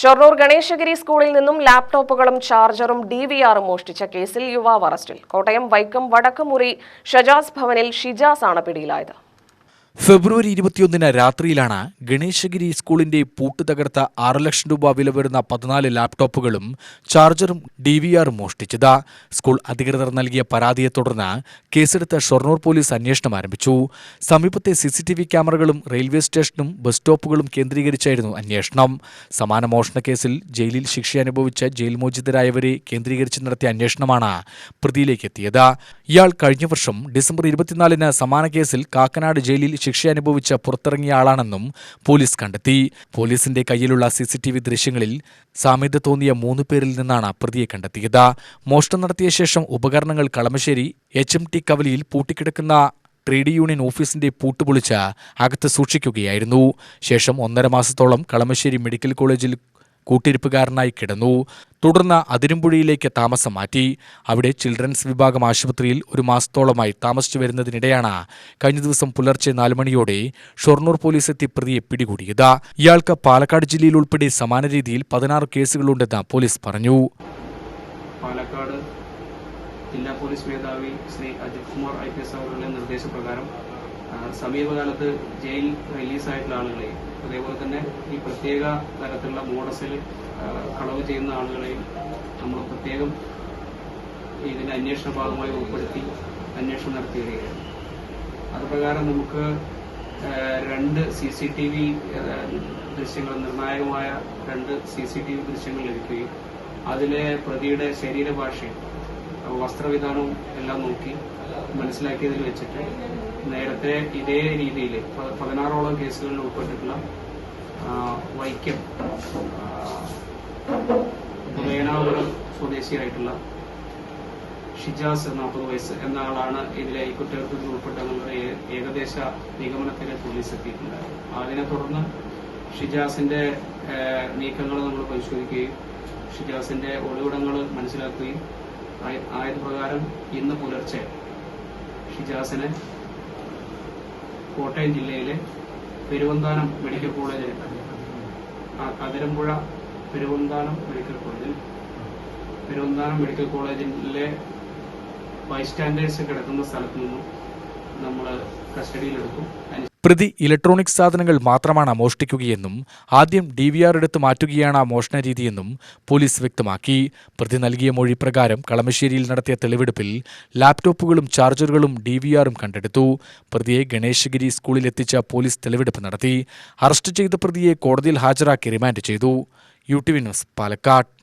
ഷൊർണൂർ ഗണേശഗിരി സ്കൂളിൽ നിന്നും ലാപ്ടോപ്പുകളും ചാർജറും D V ആറും മോഷ്ടിച്ച കേസിൽ യുവാവ് അറസ്റ്റിൽ. കോട്ടയം വൈക്കം വടക്കുമുറി ഷജാസ് ഭവനിൽ ഷിജാസ് ആണ് പിടിയിലായത്. ഫെബ്രുവരി ഇരുപത്തിയൊന്നിന് രാത്രിയിലാണ് ഗണേശഗിരി സ്കൂളിന്റെ പൂട്ട് തകർത്ത ആറ് ലക്ഷം രൂപ വില വരുന്ന പതിനാല് ലാപ്ടോപ്പുകളും ചാർജറും ഡി വി ആറും മോഷ്ടിച്ചത്. സ്കൂൾ അധികൃതർ നൽകിയ പരാതിയെ തുടർന്ന് കേസെടുത്ത ഷൊർണൂർ പോലീസ് അന്വേഷണം ആരംഭിച്ചു. സമീപത്തെ സി സി ടി വി ക്യാമറകളും റെയിൽവേ സ്റ്റേഷനും ബസ് സ്റ്റോപ്പുകളും കേന്ദ്രീകരിച്ചായിരുന്നു അന്വേഷണം. സമാന മോഷണ കേസിൽ ജയിലിൽ ശിക്ഷ അനുഭവിച്ച ജയിൽ മോചിതരായവരെ കേന്ദ്രീകരിച്ച് നടത്തിയ അന്വേഷണമാണ് പ്രതിയിലേക്ക് എത്തിയത്. ഇയാൾ കഴിഞ്ഞ വർഷം ഡിസംബർ ഇരുപത്തിനാലിന് സമാന കേസിൽ കാക്കനാട് ജയിലിൽ ശിക്ഷ അനുഭവിച്ച പുറത്തിറങ്ങിയ ആളാണെന്നും പോലീസ് കണ്ടെത്തി. പോലീസിന്റെ കയ്യിലുള്ള സി സി ടി വി ദൃശ്യങ്ങളിൽ സാമ്യത തോന്നിയ മൂന്നു പേരിൽ നിന്നാണ് പ്രതിയെ കണ്ടെത്തിയത്. മോഷണം നടത്തിയ ശേഷം ഉപകരണങ്ങൾ കളമശ്ശേരി എച്ച് എം ടി കവലിയിൽ പൂട്ടിക്കിടക്കുന്ന ട്രേഡ് യൂണിയൻ ഓഫീസിന്റെ പൂട്ടുപൊളിച്ച് അകത്ത് സൂക്ഷിക്കുകയായിരുന്നു. ശേഷം ഒന്നര മാസത്തോളം കളമശ്ശേരി മെഡിക്കൽ കോളേജിൽ കൂട്ടിരിപ്പുകാരനായി കിടന്നു. തുടർന്ന് അതിരമ്പുഴയിലേക്ക് താമസം മാറ്റി. അവിടെ ചിൽഡ്രൻസ് വിഭാഗം ആശുപത്രിയിൽ ഒരു മാസത്തോളമായി താമസിച്ചു വരുന്നതിനിടെയാണ് കഴിഞ്ഞ ദിവസം പുലർച്ചെ നാലുമണിയോടെ ഷൊർണൂർ പോലീസ് എത്തി പ്രതിയെ പിടികൂടിയത്. ഇയാൾക്ക് പാലക്കാട് ജില്ലയിൽ ഉൾപ്പെടെ സമാന രീതിയിൽ പതിനാറ് കേസുകളുണ്ടെന്ന് പോലീസ് പറഞ്ഞു. പാലക്കാട് ജില്ലാ പോലീസ് മേധാവി Sri Ajith Kumar I P S അവരുടെ നിർദ്ദേശപ്രകാരം സമീപകാലത്ത് ജയിൽ റിലീസായിട്ടുള്ള ആളുകളെ അതേപോലെ തന്നെ ഈ പ്രത്യേക തരത്തിലുള്ള മോഡസിൽ കളവ് ചെയ്യുന്ന ആളുകളെയും നമ്മൾ പ്രത്യേകം ഇതിന്റെ അന്വേഷണ ഭാഗമായി ഉൾപ്പെടുത്തി അന്വേഷണം നടത്തി വരികയാണ് അതുപ്രകാരം നമുക്ക് രണ്ട് സി സി ടി വി ദൃശ്യങ്ങൾ നിർണായകമായ രണ്ട് സി സി ടി വി ദൃശ്യങ്ങൾ ലഭിക്കുകയും അതിലെ പ്രതിയുടെ ശരീരഭാഷയും വസ്ത്രവിധാനവും എല്ലാം നോക്കി മനസ്സിലാക്കിയതിൽ വെച്ചിട്ട് നേരത്തെ ഇതേ രീതിയിൽ പതിനാറോളം കേസുകളിൽ ഉൾപ്പെട്ടിട്ടുള്ള വൈക്കം വേനാപുരം സ്വദേശിയായിട്ടുള്ള ഷിജാസ് നാൽപ്പത് വയസ്സ് എന്ന ആളാണ് ഇതിലെ ഈ കുറ്റകൃത്യത്തിൽ ഉൾപ്പെട്ട ഏകദേശ നിഗമനത്തിന് പോലീസ് എത്തിയിട്ടുണ്ട് അതിനെ തുടർന്ന് ഷിജാസിന്റെ നീക്കങ്ങൾ നമ്മൾ പരിശോധിക്കുകയും ഷിജാസിന്റെ ഒളിവിടങ്ങൾ മനസ്സിലാക്കുകയും ആയത് പ്രകാരം ഇന്ന് പുലർച്ചെ ഷിജാസിനെ കോട്ടയം ജില്ലയിലെ പെരുവന്താനം മെഡിക്കൽ കോളേജിൽ കതിരമ്പുഴ പെരുവന്താനം മെഡിക്കൽ കോളേജിൽ പെരുവന്താനം മെഡിക്കൽ കോളേജിലെ ബൈസ്റ്റാൻഡേഴ്സ് കിടക്കുന്ന സ്ഥലത്ത് നിന്നും നമ്മൾ കസ്റ്റഡിയിലെടുക്കും. പ്രതി ഇലക്ട്രോണിക് സാധനങ്ങൾ മാത്രമാണ് മോഷ്ടിക്കുകയെന്നും ആദ്യം ഡി വി ആർ എടുത്ത് മാറ്റുകയാണ് ആ മോഷണ രീതിയെന്നും പോലീസ് വ്യക്തമാക്കി. പ്രതി നൽകിയ മൊഴി പ്രകാരം കളമശ്ശേരിയിൽ നടത്തിയ തെളിവെടുപ്പിൽ ലാപ്ടോപ്പുകളും ചാർജറുകളും ഡി വി ആറും കണ്ടെടുത്തു. പ്രതിയെ ഗണേശഗിരി സ്കൂളിലെത്തിച്ച പോലീസ് തെളിവെടുപ്പ് നടത്തി. അറസ്റ്റ് ചെയ്ത പ്രതിയെ കോടതിയിൽ ഹാജരാക്കി റിമാൻഡ് ചെയ്തു. U T V news Palakkad.